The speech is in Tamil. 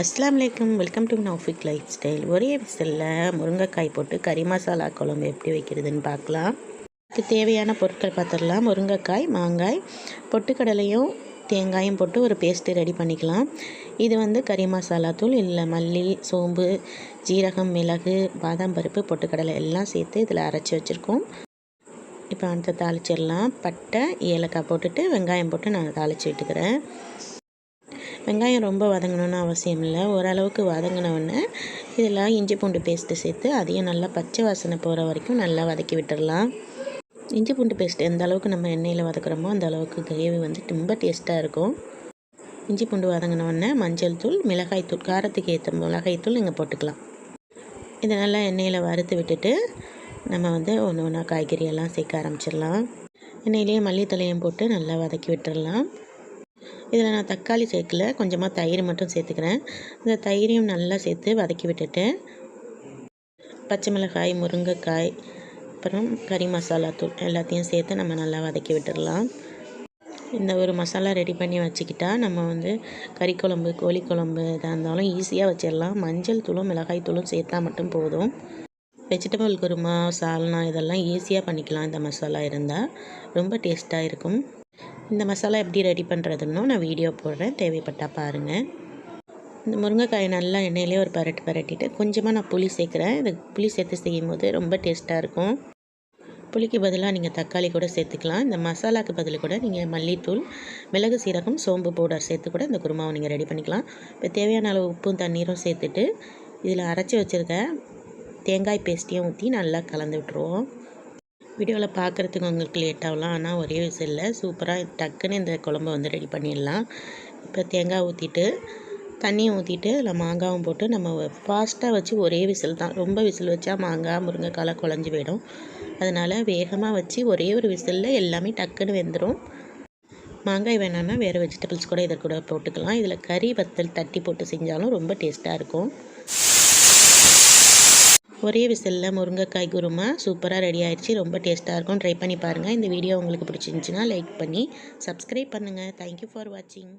அஸ்லாம் வலைக்கம் welcome to Naufik life style. ஒரே விசிலில் முருங்கைக்காய் போட்டு கறி மசாலா குழம்பு எப்படி வைக்கிறதுன்னு பார்க்கலாம். அதுக்கு தேவையான பொருட்கள் பார்த்துடலாம். முருங்கைக்காய் மாங்காய் பொட்டுக்கடலையும் தேங்காயும் போட்டு ஒரு பேஸ்ட்டு ரெடி பண்ணிக்கலாம். இது வந்து கறி மசாலா தூள் இல்லை மல்லி சோம்பு ஜீரகம் மிளகு பாதாம் பருப்பு பொட்டுக்கடலை எல்லாம் சேர்த்து இதில் அரைச்சி வச்சுருக்கோம். இப்போ அடுத்து தாளிச்சிடலாம். பட்டை ஏலக்காய் போட்டுட்டு வெங்காயம் போட்டு நான் தாளித்து விட்டுக்கிறேன். வெங்காயம் ரொம்ப வதங்கணும்னு அவசியம் இல்லை. ஓரளவுக்கு வதங்கினவுடனே இதில் இஞ்சி பூண்டு பேஸ்ட்டு சேர்த்து அதையும் நல்லா பச்சை வாசனை போகிற வரைக்கும் நல்லா வதக்கி விட்டுடலாம். இஞ்சி பூண்டு பேஸ்ட் எந்த அளவுக்கு நம்ம எண்ணெயில் வதக்குறோமோ அந்த அளவுக்கு கிரேவி வந்து ரொம்ப டேஸ்ட்டாக இருக்கும். இஞ்சி பூண்டு வதங்கினவுடனே மஞ்சள் தூள் மிளகாய் தூள் காரத்துக்கு ஏற்ற மிளகாய் தூள் இங்கே போட்டுக்கலாம். இதை நல்லா எண்ணெயில் வறுத்து விட்டுட்டு நம்ம வந்து ஒன்று ஒன்றா காய்கறியெல்லாம் சேர்க்க ஆரம்பிச்சிடலாம். எண்ணெயிலேயே மல்லித்தலையும் போட்டு நல்லா வதக்கி விட்டுடலாம். இதில் நான் தக்காளி சேர்க்கல. கொஞ்சமாக தயிர் மட்டும் சேர்த்துக்கிறேன். இந்த தயிரையும் நல்லா சேர்த்து வதக்கி விட்டுட்டு பச்சை மிளகாய் முருங்கைக்காய் அப்புறம் கறி மசாலா தூள் எல்லாத்தையும் சேர்த்து நம்ம நல்லா வதக்கி விட்டுடலாம். இந்த ஒரு மசாலா ரெடி பண்ணி வச்சுக்கிட்டா நம்ம வந்து கறி குழம்பு கோழி குழம்பு எதாக இருந்தாலும் ஈஸியாக வச்சிடலாம். மஞ்சள் தூளும் மிளகாய் தூளும் சேர்த்தா மட்டும் போதும். வெஜிடபிள் குருமா சால்னா இதெல்லாம் ஈஸியாக பண்ணிக்கலாம். இந்த மசாலா இருந்தால் ரொம்ப டேஸ்ட்டாக இருக்கும். இந்த மசாலா எப்படி ரெடி பண்ணுறதுன்னு நான் வீடியோ போடுறேன். தேவைப்பட்டால் பாருங்கள் இந்த முருங்கைக்காயை நல்லா எண்ணெயிலே ஒரு பரட்டு பரட்டிட்டு கொஞ்சமாக நான் புளி சேர்க்குறேன். இந்த புளி சேர்த்து செய்யும் போது ரொம்ப டேஸ்ட்டாக இருக்கும். புளிக்கு பதிலாக நீங்கள் தக்காளி கூட சேர்த்துக்கலாம். இந்த மசாலாக்கு பதில் கூட நீங்கள் மல்லித்தூள் மிளகு சீரகம் சோம்பு பவுடர் சேர்த்து கூட இந்த குருமாவை நீங்கள் ரெடி பண்ணிக்கலாம். இப்போ தேவையான அளவு உப்பும் தண்ணீரும் சேர்த்துட்டு இதில் அரைச்சி வச்சுருக்க தேங்காய் பேஸ்ட்டையும் ஊற்றி நல்லா கலந்து விட்டுருவோம். வீடியோவில் பார்க்குறதுக்கு உங்களுக்கு லேட் ஆகலாம். ஆனால் ஒரே விசிலில் சூப்பராக டக்குன்னு இந்த குழம்பு வந்து ரெடி பண்ணிடலாம். இப்போ தேங்காய் ஊற்றிட்டு தண்ணியை ஊற்றிட்டு அதில் மாங்காவும் போட்டு நம்ம ஃபாஸ்ட்டாக வச்சு ஒரே விசில் தான். ரொம்ப விசில் வச்சா மாங்காய் முருங்கைக்காலை குழஞ்சி போயிடும். அதனால் வேகமாக வச்சு ஒரே ஒரு விசிலில் எல்லாமே டக்குன்னு வெந்துடும் மாங்காய் வேணான்னா வேறு வெஜிடபிள்ஸ் கூட இதை கூட போட்டுக்கலாம். இதில் கறி வத்தல் தட்டி போட்டு செஞ்சாலும் ரொம்ப டேஸ்ட்டாக இருக்கும். ஒரே விசிலில் முருங்கைக்காய் குருமா சூப்பராக ரெடி ஆயிடுச்சு. ரொம்ப டேஸ்ட்டாக இருக்கும். ட்ரை பண்ணி பாருங்கள் இந்த வீடியோ உங்களுக்கு பிடிச்சிருந்துச்சின்னா லைக் பண்ணி சப்ஸ்கிரைப் பண்ணுங்கள் தேங்க்யூ ஃபார் வாட்சிங்